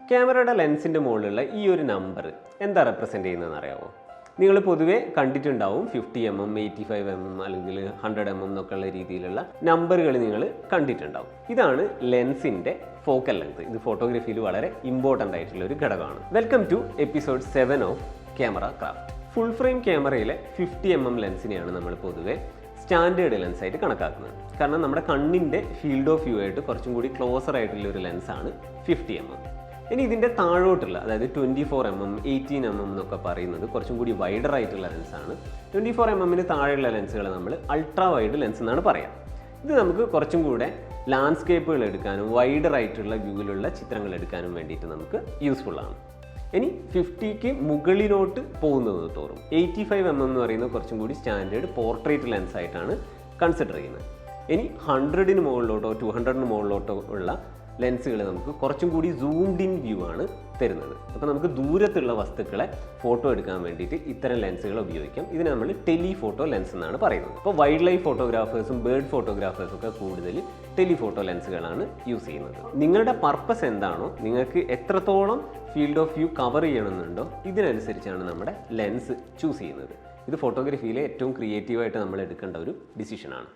ക്യാമറയുടെ ലെൻസിന്റെ മുകളിലുള്ള ഈ ഒരു നമ്പർ എന്താ റെപ്രസെന്റ് ചെയ്യുന്നതെന്ന് അറിയാമോ നിങ്ങൾ പൊതുവേ കണ്ടിട്ടുണ്ടാവും fifty M M eighty five M M അല്ലെങ്കിൽ ഹൺഡ്രഡ് എം എം എന്നൊക്കെയുള്ള രീതിയിലുള്ള നമ്പറുകൾ നിങ്ങൾ കണ്ടിട്ടുണ്ടാവും. ഇതാണ് ലെൻസിന്റെ ഫോക്കൽ ലെങ്ത് ഇത് ഫോട്ടോഗ്രാഫിയിൽ വളരെ ഇമ്പോർട്ടന്റ് ആയിട്ടുള്ള ഒരു ഘടകമാണ്. Welcome to episode seven of camera craft full frame ക്യാമറയിലെ fifty M M ലെൻസിനെയാണ് നമ്മൾ പൊതുവേ സ്റ്റാൻഡേർഡ് ലെൻസ് ആയിട്ട് കണക്കാക്കുന്നത്. കാരണം നമ്മുടെ കണ്ണിന്റെ ഫീൽഡ് ഓഫ് വ്യൂ ആയിട്ട് കുറച്ചും കൂടി ക്ലോസർ ആയിട്ടുള്ള ഒരു ലെൻസാണ് ഫിഫ്റ്റി എം എം ഇനി ഇതിന്റെ താഴോട്ടുള്ള അതായത് twenty four M M eighteen M M എന്നൊക്കെ പറയുന്നത് കുറച്ചും കൂടി വൈഡർ ആയിട്ടുള്ള ലെൻസാണ് ട്വന്റി ഫോർ എം എമ്മിന് താഴെയുള്ള ലെൻസുകൾ നമ്മൾ അൾട്രാ വൈഡ് ലെൻസ് എന്നാണ് പറയാം. ഇത് നമുക്ക് കുറച്ചും കൂടെ ലാൻഡ്സ്കേപ്പുകൾ എടുക്കാനും വൈഡർ ആയിട്ടുള്ള വ്യൂവിലുള്ള ചിത്രങ്ങൾ എടുക്കാനും വേണ്ടിയിട്ട് നമുക്ക് യൂസ്ഫുൾ ആണ്. ഇനി ഫിഫ്റ്റിക്ക് മുകളിലോട്ട് പോകുന്നത് തോറും എയ്റ്റി ഫൈവ് എം എം എന്ന് പറയുന്ന കുറച്ചും കൂടി സ്റ്റാൻഡേർഡ് പോർട്രേറ്റ് ലെൻസ് ആയിട്ടാണ് കൺസിഡർ ചെയ്യുന്നത്. ഇനി ഹൺഡ്രഡിന് മുകളിലോട്ടോ ടു ഹൺഡ്രഡിന് മുകളിലോട്ടോ ഉള്ള ലെൻസുകൾ നമുക്ക് കുറച്ചും കൂടി സൂംഡ് ഇൻ വ്യൂ ആണ് തരുന്നത്. അപ്പോൾ നമുക്ക് ദൂരത്തുള്ള വസ്തുക്കളെ ഫോട്ടോ എടുക്കാൻ വേണ്ടിയിട്ട് ഇത്തരം ലെൻസുകൾ ഉപയോഗിക്കാം. ഇതിനെ നമ്മൾ ടെലി ഫോട്ടോ ലെൻസ് എന്നാണ് പറയുന്നത്. അപ്പോൾ വൈൽഡ് ലൈഫ് ഫോട്ടോഗ്രാഫേഴ്സും ബേർഡ് ഫോട്ടോഗ്രാഫേഴ്സും ഒക്കെ കൂടുതൽ ടെലി ഫോട്ടോ ലെൻസുകളാണ് യൂസ് ചെയ്യുന്നത്. നിങ്ങളുടെ പർപ്പസ് എന്താണോ നിങ്ങൾക്ക് എത്രത്തോളം ഫീൽഡ് ഓഫ് വ്യൂ കവർ ചെയ്യണമെന്നുണ്ടോ ഇതിനനുസരിച്ചാണ് നമ്മുടെ ലെൻസ് ചൂസ് ചെയ്യുന്നത്. ഇത് ഫോട്ടോഗ്രാഫിയിലെ ഏറ്റവും ക്രിയേറ്റീവായിട്ട് നമ്മൾ എടുക്കേണ്ട ഒരു ഡിസിഷനാണ്